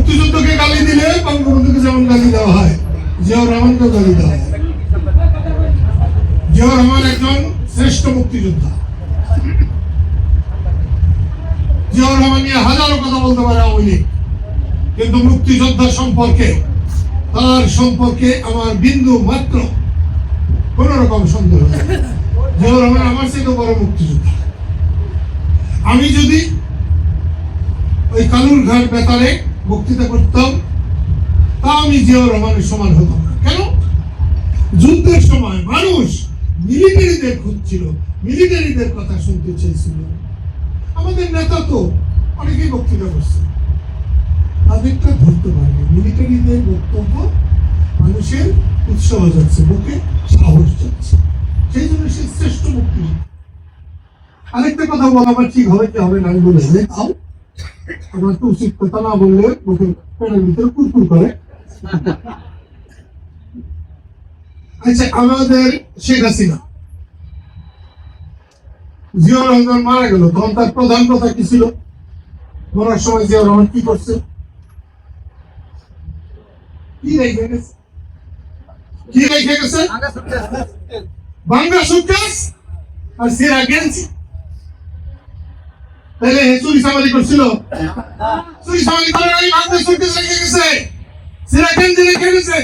মুক্তিযুদ্ধকে গালি দিলে বঙ্গবন্ধুকে যেমন গালি দেওয়া হয়, জিয়াউর রহমানকে গালি দেওয়া হয়। জিয়াউর রহমান একজন শ্রেষ্ঠ মুক্তিযোদ্ধা। জিয়াউর রহমান নিয়ে হাজারো কথা বলতে পারে আওয়ামী লীগ, কিন্তু মুক্তিযোদ্ধা সম্পর্কে, তার সম্পর্কে আমার বিন্দু মাত্র কোন রকম সন্দেহ জিয়াউর রহমান আমার থেকে বড় মুক্তিযোদ্ধা। আমি যদি ওই কালুর ঘাট বেতারে বক্তৃতা করতাম, তা আমি জিয়াউর রহমানের সমান হতাম না। কেন? যুদ্ধের সময় মানুষ মিলিটারিদের খুঁজছিল, মিলিটারিদের কথা শুনতে চেয়েছিল আমাদের নেতা তো অনেকেই বক্তৃতা করছে। তাদেরটা ধরতে পারবে মিলিটারিদের বক্তব্য মানুষের উৎসাহ যাচ্ছে, বুকে সাহস যাচ্ছে। সেই জন্য সে শ্রেষ্ঠ মুক্তি আরেকটা কথা বলা আমার ঠিক হবে কি হবে না, আমি বলে তাও তো কথা না বললে কুরকুর করে আচ্ছা আমাদের শেখ হাসিনা। জিয়াউর রহমান মারা গেল, তখন তার প্রধান কথা কি ছিল? মরার সময় জিয়াউর রহমান কি করছে? কি রেখে গেছে? কি রেখে গেছে? বাংলা সুটকেস আর সিরা গেঞ্জি। তাহলে চুরি সামারি করছিল? চুরি সামারি করে নাই বাংলা সুটকেস রেখে গেছে। সিরা গেঞ্জি রেখে গেছে?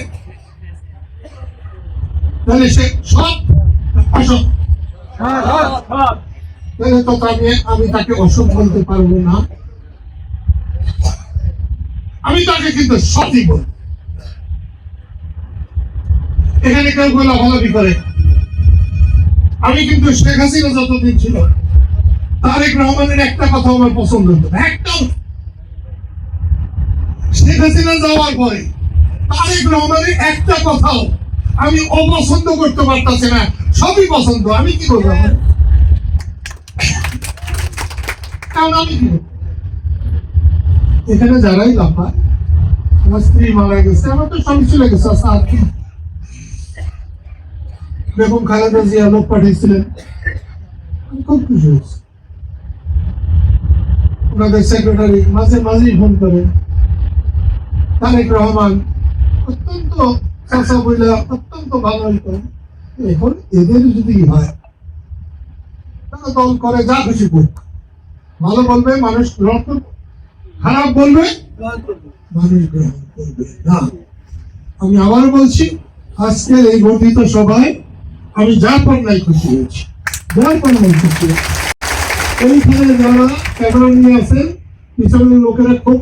তাহলে সে সব অসৎ তাহলে তো আমি আমি তাকে অসৎ বলতে পারব না। আমি তাকে কিন্তু সঠিক বলব। এখানে কেউ কেউ লাফালাফি করে। আমি কিন্তু শেখ হাসিনা যতদিন ছিল। তারেক রহমানের একটা কথা আমার পছন্দ হতো একটাও শেখ হাসিনা যাওয়ার পরে তারেক রহমানের একটা কথাও আমি অপছন্দ করতে পারতাছি না। সবই পছন্দ আমি কি করব কারণ আমি কি এখানে যারাই লাফায় আমার স্ত্রী মারা গেছে আমার তো স্বামী চলে গেছে আচ্ছা, আর কি? বেগম খালেদা জিয়া লোক পাঠিয়েছিলেন। খুব খুশি হয়েছি। ওনাদের সেক্রেটারি মাঝে মাঝেই ফোন করে। তারেক রহমান, অত্যন্ত চাষা বইলা অত্যন্ত ভালো হইতো। এখন এদের যদি হয়, তারা দল করে, যা খুশি করুক। ভালো বলবে, মানুষ খারাপ বলবে, মানুষ গ্রহণ করবে না। আমি আবারও বলছি, আজকের এই গঠিত সভায় আমি যার পর নাই খুশি হয়েছি, যার পর নাই খুশি হয়েছি। এইখানে যারা ক্যামেরা নিয়ে আসেন পিছনের লোকেরা খুব